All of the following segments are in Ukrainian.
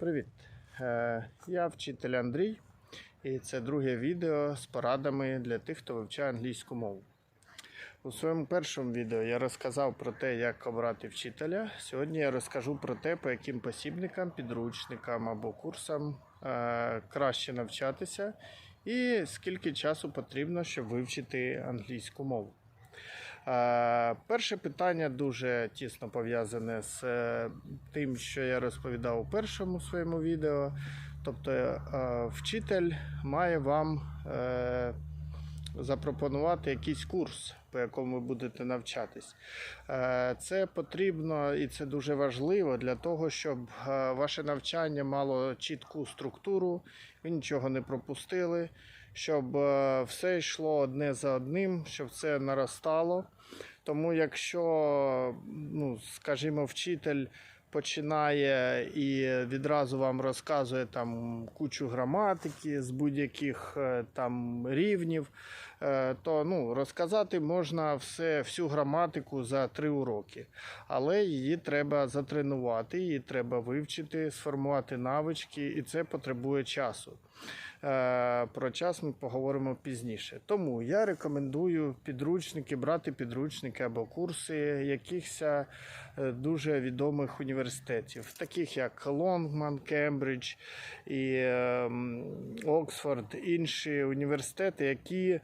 Привіт! Е, Я вчитель Андрій, і це друге відео з порадами для тих, хто вивчає англійську мову. У своєму першому відео я розказав про те, як обрати вчителя. Сьогодні я розкажу про те, по яким посібникам, підручникам або курсам е, краще навчатися, і скільки часу потрібно, щоб вивчити англійську мову. Перше питання дуже тісно пов'язане з е, тим, що я розповідав у першому своєму відео. Тобто, е, вчитель має вам е, запропонувати якийсь курс, по якому ви будете навчатись. Це потрібно і це дуже важливо для того, щоб ваше навчання мало чітку структуру, ви нічого не пропустили, щоб е, все йшло одне за одним, щоб це наростало. Тому якщо, ну, скажімо, вчитель починає і відразу вам розказує там кучу граматики з будь-яких е, там рівнів, то ну, розказати можна все, всю граматику за три уроки. Але її треба затренувати, її треба вивчити, сформувати навички, і це потребує часу. Е, Про час ми поговоримо пізніше. Тому я рекомендую підручники, брати підручники або курси якихось е, дуже відомих університетів, таких як Лонгман, Кембридж і е, Оксфорд, інші університети, які е,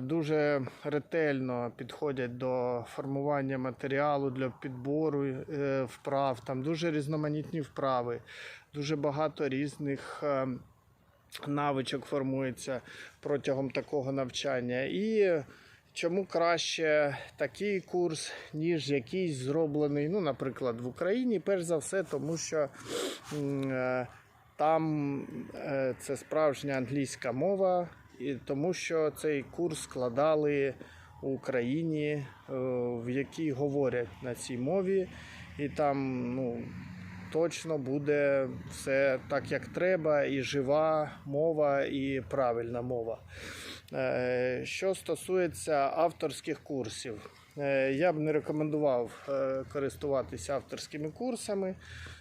дуже ретельно підходять до формування матеріалу для підбору е, вправ. Там дуже різноманітні вправи, дуже багато різних. е, навичок формується протягом такого навчання. І чому краще такий курс, ніж якийсь зроблений, ну, наприклад, в Україні, перш за все, тому що е, там е, це справжня англійська мова, тому що цей курс складали у Україні, е, в якій говорять на цій мові, і там, ну точно буде все так, як треба, і жива мова, і правильна мова. Е, Що стосується авторських курсів, е, я б не рекомендував користуватися авторськими курсами,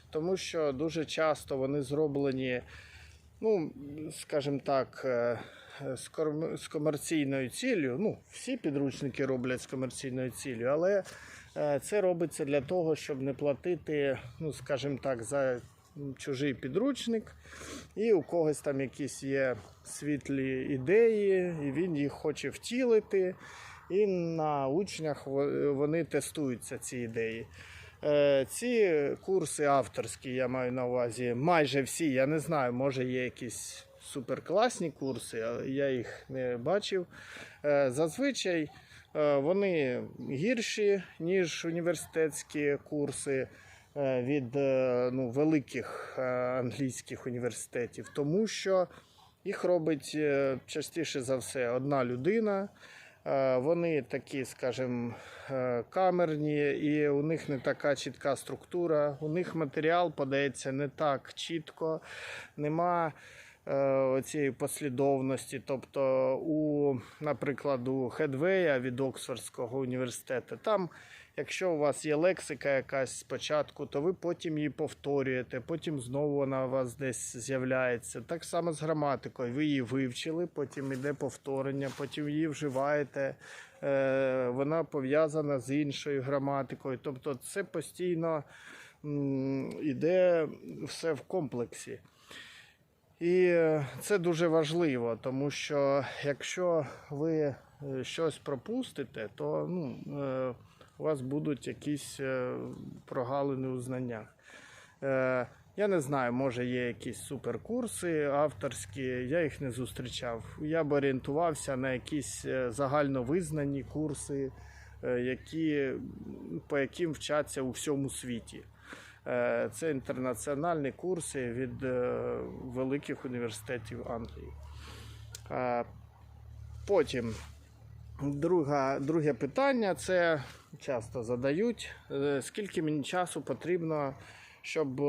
тому що дуже часто вони зроблені, ну, скажімо так, з комерційною ціллю. Ну, всі підручники роблять з комерційною ціллю, але е, це робиться для того, щоб не платити, ну, скажімо так, за чужий підручник, і у когось там якісь є світлі ідеї, і він їх хоче втілити. І на учнях вони тестуються ці ідеї. Е, Ці курси авторські, я маю на увазі, майже всі, я не знаю, може є якісь суперкласні курси, я їх не бачив. Е, Зазвичай е, вони гірші, ніж університетські курси е, від ну, великих англійських університетів, тому що їх робить частіше за все одна людина. Вони такі, скажімо, камерні, і у них не така чітка структура. У них матеріал подається не так чітко, нема цієї послідовності. Тобто, у, наприклад, у Хедвея від Оксфордського університету, там, якщо у вас є лексика якась спочатку, то ви потім її повторюєте, потім знову вона у вас десь з'являється. Так само з граматикою. Ви її вивчили, потім йде повторення, потім її вживаєте. Е, Вона пов'язана з іншою граматикою. Тобто, це постійно іде все в комплексі. І е, це дуже важливо, тому що якщо ви е, щось пропустите, то ну, е, у вас будуть якісь прогалини у знаннях. Я не знаю, може є якісь суперкурси авторські, я їх не зустрічав. Я б орієнтувався на якісь загальновизнані курси, які, по яким вчаться у всьому світі. Е, Це інтернаціональні курси від е, великих університетів Англії. Е, Потім друга, друге питання це часто задають. Скільки мені часу потрібно, щоб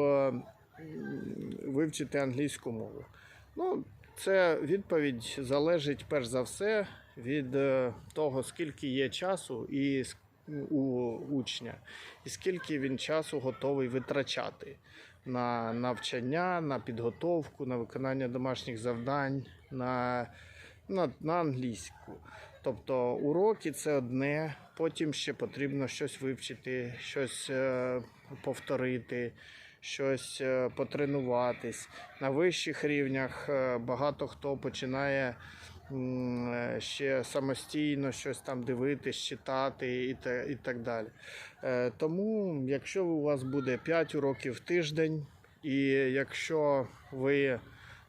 вивчити англійську мову? Ну, це відповідь залежить перш за все від того, скільки є часу і у учня, і скільки він часу готовий витрачати. на навчання, на підготовку, на виконання домашніх завдань, на, на, на англійську. Тобто уроки це одне, потім ще потрібно щось вивчити, щось е, повторити, щось е, потренуватись. На вищих рівнях е, багато хто починає ще самостійно щось там дивитись, читати і, так далі. Е, Тому, якщо у вас буде 5 уроків в тиждень, і якщо ви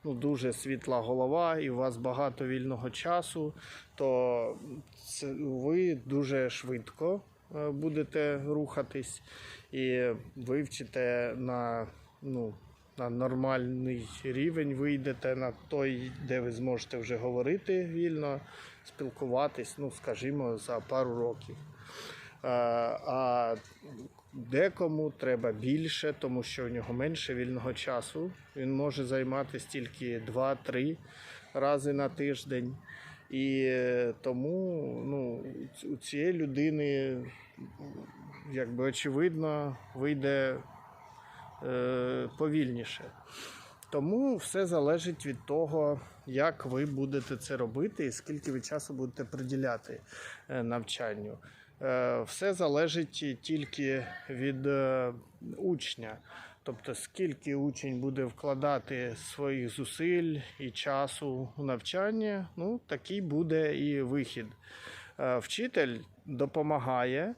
ну, дуже світла голова і у вас багато вільного часу, то це, ви дуже швидко е, будете рухатись і вивчите на, ну, на нормальний рівень, вийдете на той, де ви зможете вже говорити вільно, спілкуватись, ну, скажімо, за пару років. Е, А декому треба більше, тому що у нього менше вільного часу. Він може займатися тільки 2-3 рази на тиждень. І е, тому ну, у цієї людини, якби очевидно, вийде повільніше. Тому все залежить від того, як ви будете це робити і скільки ви часу будете приділяти е, навчанню. Е, Все залежить тільки від е, учня. Тобто, скільки учень буде вкладати своїх зусиль і часу у навчання, ну такий буде і вихід. Е, Вчитель допомагає,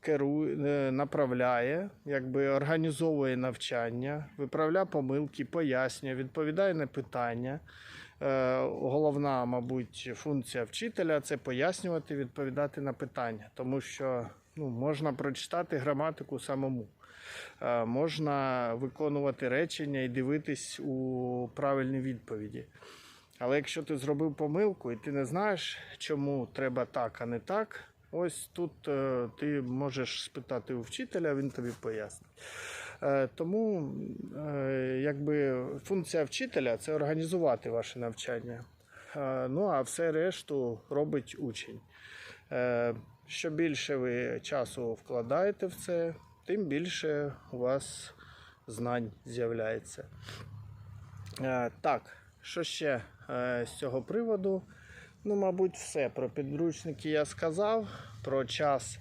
керує, е, направляє, якби організовує навчання, виправляє помилки, пояснює, відповідає на питання. Е, Головна, мабуть, функція вчителя це пояснювати, відповідати на питання, тому що ну, можна прочитати граматику самому. Е, Можна виконувати речення і дивитись у правильні відповіді. Але якщо ти зробив помилку і ти не знаєш, чому треба так, а не так, ось тут е, ти можеш спитати у вчителя, він тобі пояснить. Е, Тому е, якби функція вчителя це організувати ваше навчання. Ну а все решту робить учень. Що більше ви часу вкладаєте в це, тим більше у вас знань з'являється. Так, що ще з цього приводу? Ну, мабуть, все. Про підручники я сказав, про час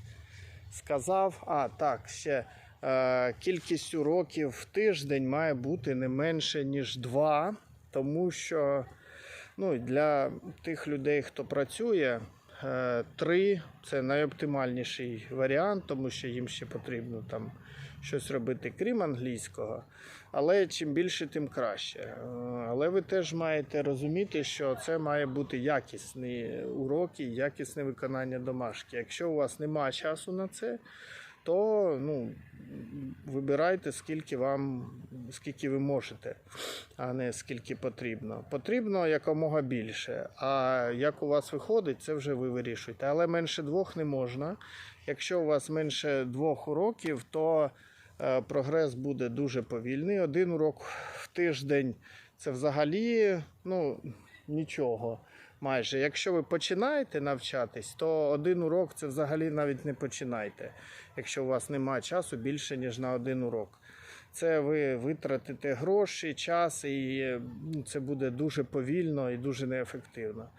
сказав. А, так, ще е, кількість уроків в тиждень має бути не менше, ніж два, тому що ну, для тих людей, хто працює, е, три це найоптимальніший варіант, тому що їм ще потрібно там щось робити, крім англійського. Але чим більше, тим краще. Е, Але ви теж маєте розуміти, що це має бути якісні уроки, якісне виконання домашки. Якщо у вас немає часу на це, то ну, вибирайте, скільки вам, скільки ви можете, а не скільки потрібно. Потрібно якомога більше. А як у вас виходить, це вже ви вирішуєте. Але менше двох не можна. Якщо у вас менше двох уроків, то е, прогрес буде дуже повільний. Один урок в тиждень це взагалі ну, нічого. Майже, якщо ви починаєте навчатись, то один урок це взагалі навіть не починайте, якщо у вас немає часу більше, ніж на один урок. Це ви витратите гроші, час, і ну, це буде дуже повільно і дуже неефективно.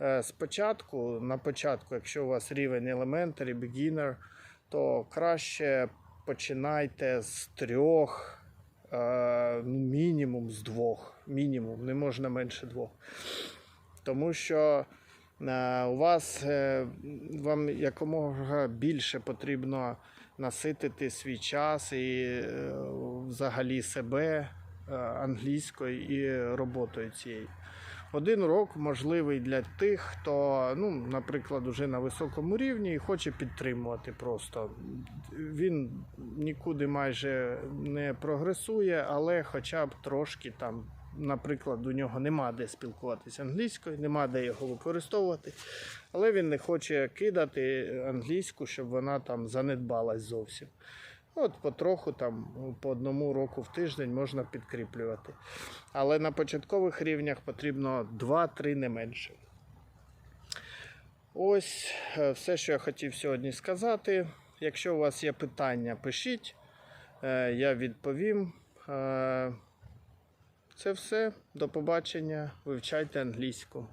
Е, Спочатку, на початку, якщо у вас рівень elementary, beginner, то краще починайте з трьох, ну, мінімум з двох. Мінімум, не можна менше двох. Тому що е, у вас е, вам якомога більше потрібно наситити свій час і е, взагалі себе е, англійською і роботою цією. Один урок можливий для тих, хто, ну, наприклад, уже на високому рівні і хоче підтримувати просто. Він нікуди майже не прогресує, але хоча б трошки там, наприклад, у нього нема де спілкуватися англійською, нема де його використовувати, але він не хоче кидати англійську, щоб вона там занедбалась зовсім. От потроху там по одному року в тиждень можна підкріплювати. Але на початкових рівнях потрібно 2-3 не менше. Ось е, все, що я хотів сьогодні сказати. Якщо у вас є питання, пишіть, Е, я відповім. Е, Це все. До побачення. Вивчайте англійську.